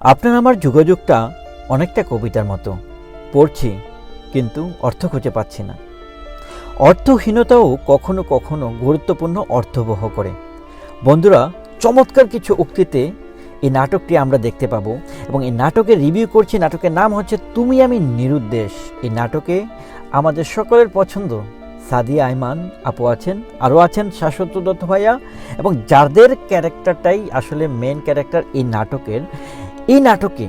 আপনার আমার যোগাযোগটা অনেকটা কবিতার মতো। পড়ছি, কিন্তু অর্থ খুঁজে পাচ্ছি না। অর্থহীনতাও কখনো কখনো গুরুত্বপূর্ণ অর্থবহ করে। বন্ধুরা, চমৎকার কিছু উক্তিতে এই নাটকটি আমরা দেখতে পাবো এবং এই নাটকের রিভিউ করছি। নাটকের নাম হচ্ছে তুমি আমি নিরুদ্দেশ এই নাটকে আমাদের সকলের পছন্দ সাদিয়া আইমান আপু আছেন, আরও আছেন শাশ্বত দত্ত ভাইয়া এবং যাদের ক্যারেক্টারটাই আসলে মেন ক্যারেক্টার এই নাটকের এই নাটকে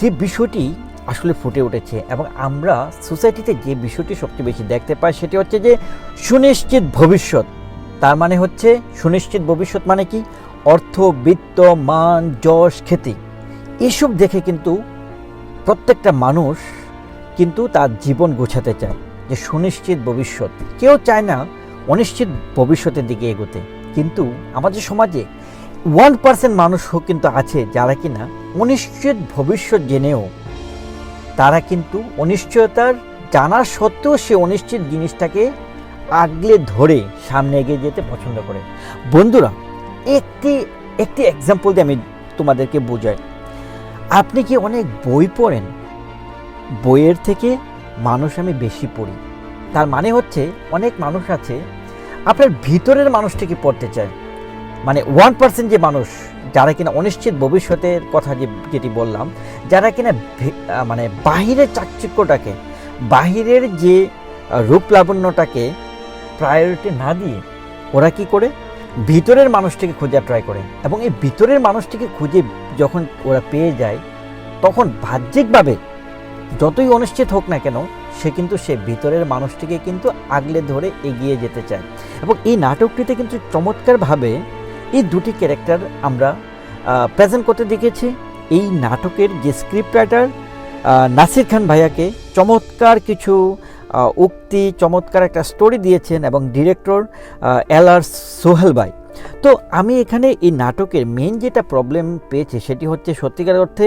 যে বিষয়টি আসলে ফুটে উঠেছে এবং আমরা সোসাইটিতে যে বিষয়টি সবচেয়ে বেশি দেখতে পাই সেটি হচ্ছে যে সুনিশ্চিত ভবিষ্যৎ। তার মানে হচ্ছে সুনিশ্চিত ভবিষ্যৎ মানে কি? অর্থ, বিত্ত, মান, যশ, খ্যাতি। এসব দেখে কিন্তু প্রত্যেকটা মানুষ কিন্তু তার জীবন গোছাতে চায় যে সুনিশ্চিত ভবিষ্যৎ। কেউ চায় না অনিশ্চিত ভবিষ্যতের দিকে এগোতে। কিন্তু আমাদের সমাজে ওয়ান পার্সেন্ট মানুষও কিন্তু আছে যারা কিনা অনিশ্চিত ভবিষ্যৎ জেনেও, তারা কিন্তু অনিশ্চয়তার জানা সত্ত্বেও সে অনিশ্চিত জিনিসটাকে আগলে ধরে সামনে এগিয়ে যেতে পছন্দ করে। বন্ধুরা, একটি একটি এক্সাম্পল দিয়ে আমি তোমাদেরকে বোঝাই। আপনি কি অনেক বই পড়েন? বইয়ের থেকে মানুষ আমি বেশি পড়ি। তার মানে হচ্ছে অনেক মানুষ আছে, আপনার ভিতরের মানুষটিকে পড়তে চায়। মানে ওয়ান পার্সেন্ট যে মানুষ, যারা কিনা অনিশ্চিত ভবিষ্যতের কথা যে যেটি বললাম, যারা কিনা মানে বাহিরের চাকচিক্যটাকে, বাহিরের যে রূপ লাবণ্যটাকে প্রায়োরিটি না দিয়ে ওরা কি করে? ভিতরের মানুষটিকে খোঁজার ট্রাই করে। এবং এই ভিতরের মানুষটিকে খুঁজে যখন ওরা পেয়ে যায়, তখন বাহ্যিকভাবে যতই অনিশ্চিত হোক না কেন, সে কিন্তু সে ভিতরের মানুষটিকে কিন্তু আগলে ধরে এগিয়ে যেতে চায়। এবং এই নাটকটিতে কিন্তু চমৎকারভাবে এই দুটি ক্যারেক্টার আমরা প্রেজেন্ট করতে দেখেছি। এই নাটকের যে স্ক্রিপ্ট রাইটার নাসির খান ভাইয়াকে চমৎকার কিছু উক্তি, চমৎকার একটা স্টোরি দিয়েছেন এবং ডিরেক্টর এল আর সোহেল ভাই। তো আমি এখানে এই নাটকের মেন যেটা প্রবলেম পেয়েছে সেটি হচ্ছে সত্যিকার অর্থে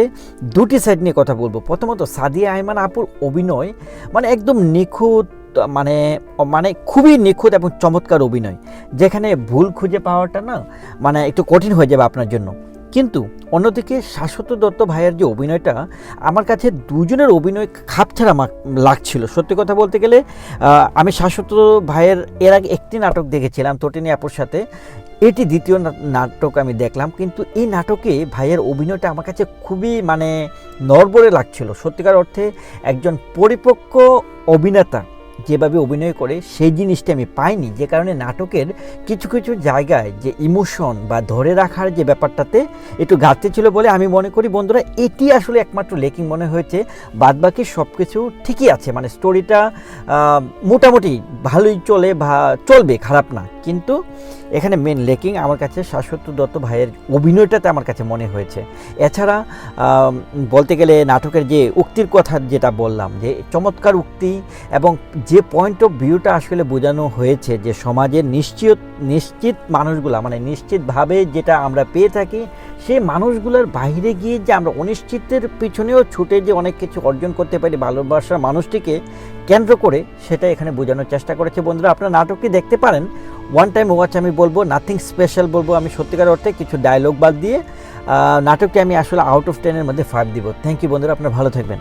দুটি সাইড নিয়ে কথা বলব। প্রথমত সাদিয়া আহমান আপুর অভিনয় মানে একদম নিখুঁত মানে মানে খুবই নিখুঁত এবং চমৎকার অভিনয়। যেখানে ভুল খুঁজে পাওয়াটা না মানে একটু কঠিন হয়ে যাবে আপনার জন্য। কিন্তু অন্যদিকে শাশ্বত দত্ত ভাইয়ের যে অভিনয়টা, আমার কাছে দুজনের অভিনয় খাপছাড়া মা- লাগছিল। সত্যি কথা বলতে গেলে আমি শাশ্বত ভাইয়ের, এর আগে একটি নাটক দেখেছিলাম, তটিনী আপুর সাথে। এটি দ্বিতীয় নাটক আমি দেখলাম, কিন্তু এই নাটকে ভাইয়ের অভিনয়টা আমার কাছে খুবই মানে নড়বড়ে লাগছিল। সত্যিকার অর্থে একজন পরিপক্ক অভিনেতা যেভাবে অভিনয় করে, সেই জিনিসটা আমি পাইনি। যে কারণে নাটকের কিছু কিছু জায়গায় যে ইমোশন বা ধরে রাখার যে ব্যাপারটাতে একটু ঘাটতি ছিল বলে আমি মনে করি, বন্ধুরা, এটি আসলে একমাত্র লেকিং মনে হয়েছে। বাদবাকি সব কিছু ঠিকই আছে। মানে স্টোরিটা মোটামুটি ভালোই চলে বা চলবে, খারাপ না। কিন্তু এখানে মেন লেকিং আমার কাছে শাশ্বত দত্ত ভাইয়ের অভিনয়টাতে আমার কাছে মনে হয়েছে। এছাড়া বলতে গেলে নাটকের যে উক্তির কথা যেটা বললাম, যে চমৎকার উক্তি এবং যে পয়েন্ট অফ ভিউটা আসলে বোঝানো হয়েছে, যে সমাজের নিশ্চিত নিশ্চিত মানুষগুলা মানে নিশ্চিতভাবে যেটা আমরা পেয়ে থাকি, সেই মানুষগুলোর বাইরে গিয়ে যে আমরা অনিশ্চিতের পিছনেও ছুটে যে অনেক কিছু অর্জন করতে পারি ভালোবাসার মানুষটিকে কেন্দ্র করে, সেটা এখানে বোঝানোর চেষ্টা করেছে বন্ধুরা। আপনারা নাটকটি দেখতে পারেন। ওয়ান টাইম ওয়াচ আমি বলব নাথিং স্পেশাল বলব, আমি সত্যিকার অর্থে কিছু ডায়লগ বাদ দিয়ে নাটকটি আমি আসলে আউট অফ টেনের মধ্যে ফাইভ দিব। থ্যাংক ইউ বন্ধুরা, আপনারা ভালো থাকবেন।